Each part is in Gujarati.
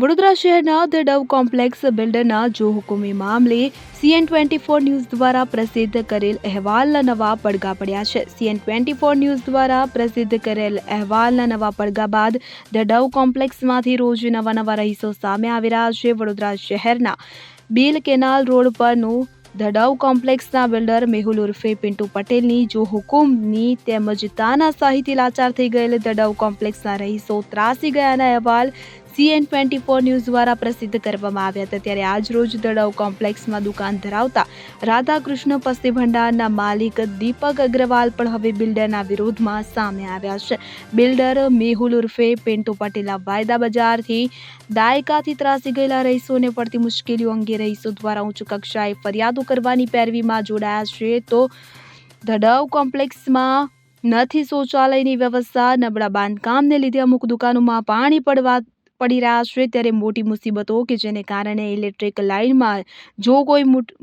વડોદરા શહેરના ધ ડવ કોમ્પ્લેક્સ બિલ્ડરના જોહુકુમી મામલે સીએન ટ્વેન્ટી ફોર ન્યૂઝ દ્વારા પ્રસિદ્ધ કરેલ અહેવાલના નવા પડઘા પડ્યા છે. સીએન ટ્વેન્ટી ફોર ન્યૂઝ દ્વારા પ્રસિદ્ધ કરેલ અહેવાલના નવા પડઘા બાદ ધ ડવ કોમ્પ્લેક્સમાંથી રોજ નવા નવા રહીશો સામે આવી રહ્યા છે. વડોદરા શહેરના બિલ કેનાલ રોડ પરનું ધ ડવ કોમ્પ્લેક્સના બિલ્ડર મેહુલ ઉર્ફે પિન્ટુ પટેલની જો હુકુમની તેમજ તાનાશાહીથી લાચાર થઈ ગયેલ ધ ડવ કોમ્પ્લેક્સના રહીશો ત્રાસી ગયાના અહેવાલ સીએન ટ્વેન્ટી ફોર ન્યૂઝ દ્વારા પ્રસિદ્ધ કરવામાં આવ્યા હતા. ત્યારે આજ રોજ ડવ કોમ્પ્લેક્સમાં દુકાન ધરાવતા રાધાકૃષ્ણ પસ્તી ભંડારના માલિક દીપક અગ્રવાલ પણ હવે બિલ્ડરના વિરોધમાં સામે આવ્યા છે. બિલ્ડર મેહુલ ઉર્ફે પેન્ટો પટેલા વાયદા બજારથી દાયકાથી ત્રાસી ગયેલા રહીશોને પડતી મુશ્કેલીઓ અંગે રહીશો દ્વારા ઉચ્ચ કક્ષાએ ફરિયાદો કરવાની પેરવીમાં જોડાયા છે. તો ધડાઉ કોમ્પ્લેક્સમાં નથી શૌચાલયની વ્યવસ્થા, નબળા બાંધકામને લીધે અમુક દુકાનોમાં પાણી પડવા પડી રહ્યા છે ત્યારે મોટી મુસીબતો કે જેને કારણે ઇલેક્ટ્રિક લાઇનમાં જો કોઈ મોટ-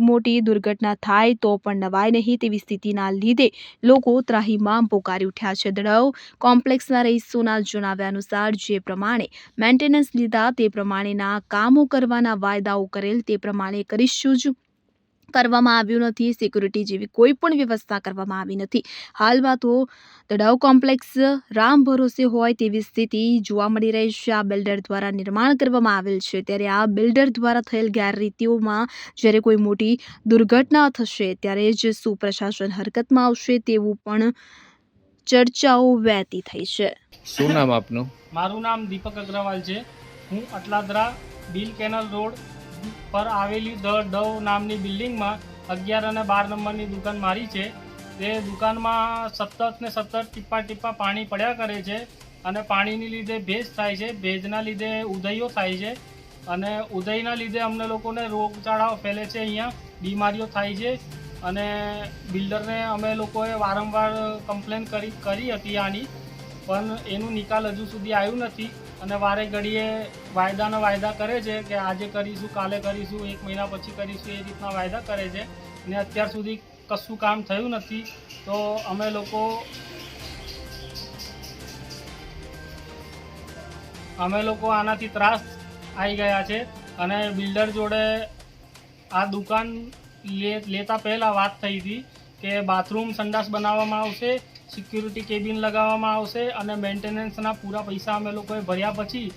દુર્ઘટના થાય તો પણ નવાય નહીં તેવી સ્થિતિના લીધે લોકો ત્રાહીમામ પોકારી ઉઠ્યા છે. દડાવ કોમ્પ્લેક્સના રહીશોના જણાવ્યા અનુસાર જે પ્રમાણે મેન્ટેનન્સ લીધા તે પ્રમાણેના કામો કરવાના વાયદાઓ કરેલ તે પ્રમાણે કરીશું જ કરવામાં આવ્યું નથી. સિક્યુરિટી જેવી કોઈ પણ વ્યવસ્થા કરવામાં આવી નથી. હાલમાં તો તળાવ કોમ્પ્લેક્સ રામ ભરોસે હોય તેવી સ્થિતિ જોવા મળી રહી છે. આ બિલ્ડર દ્વારા નિર્માણ કરવામાં આવેલ છે. ત્યારે આ બિલ્ડર દ્વારા થયેલ ગેરરીતિઓમાં જ્યારે કોઈ મોટી દુર્ઘટના થશે ત્યારે જ સુપ્રશાસન હરકતમાં આવશે તેવું પણ ચર્ચાઓ વહેતી થઈ છે. શું નામ આપનું? મારું નામ દીપક અગ્રવાલ છે. હું અટલાદરા બિલ કેનલ રોડ પર આવેલી ધ ડવ નામની બિલ્ડિંગમાં અગિયાર અને બાર નંબરની દુકાન મારી છે. તે દુકાનમાં સતત ને સતત ટીપા ટીપા પાણી પડ્યા કરે છે અને પાણીની લીધે ભેજ થાય છે. ભેજના લીધે ઉદયો થાય છે અને ઉદયના લીધે અમને લોકોને રોગચાળાઓ ફેલે છે અહીંયા. બીમારીઓ થાય છે અને બિલ્ડરને અમે લોકોએ વારંવાર કમ્પ્લેન કરી કરી હતી આની, પણ એનું નિકાલ હજુ સુધી આવ્યું નથી. અને વારે ઘડીએ વાયદાના વાયદા કરે છે કે આજે કરીશું, કાલે કરીશું, એક મહિના પછી કરીશું, એ રીતના વાયદા કરે છે. ને અત્યાર સુધી કશું કામ થયું નથી, તો અમે લોકો અમે લોકો આનાથી ત્રાસ આવી ગયા છે. અને બિલ્ડર જોડે આ દુકાન લેતા પહેલાં વાત થઈ હતી કે બાથરૂમ સંડાસ બનાવવામાં આવશે સિક્યુરિટી કેબિન લગાવવામાં આવશે અને મેન્ટેનન્સના પૂરા પૈસા અમે લોકોએ ભર્યા પછી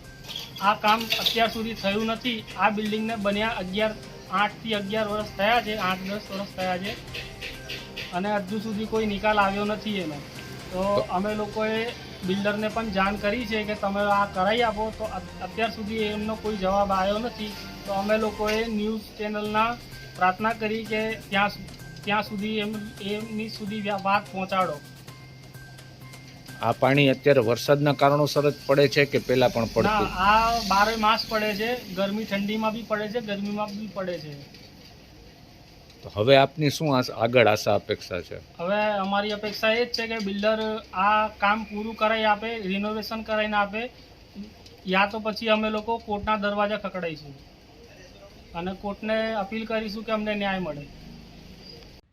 આ કામ અત્યાર સુધી થયું નથી. આ બિલ્ડિંગને બન્યા અગિયાર, આઠથી અગિયાર વર્ષ થયા છે, આઠ દસ વર્ષ થયા છે. અને હજુ સુધી કોઈ નિકાલ આવ્યો નથી એનો. તો અમે લોકોએ બિલ્ડરને પણ જાણ કરી છે કે તમે આ કરાવી આપો. તો અત્યાર સુધી એમનો કોઈ જવાબ આવ્યો નથી. તો અમે લોકોએ ન્યૂઝ ચેનલના પ્રાર્થના કરી કે ત્યાં ત્યાં સુધી એમ એમની સુધી વાત પહોંચાડો. આ પાણી અત્યારે વરસાદના કારણોસર જ પડે છે કે પહેલા પણ પડતું? આ બારે માસ પડે છે. ગરમી ઠંડીમાં બી પડે છે ગરમીમાં બી પડે છે. તો હવે આપની શું આગળ આશા અપેક્ષા છે? હવે અમારી અપેક્ષા એ જ છે કે બિલ્ડર આ કામ પૂરું કરાવી આપે રિનોવેશન કરાવીને આપે. યા તો પછી અમે લોકો કોર્ટના દરવાજા ખકડાઈશું અને કોર્ટને અપીલ કરીશું કે અમને ન્યાય મળે.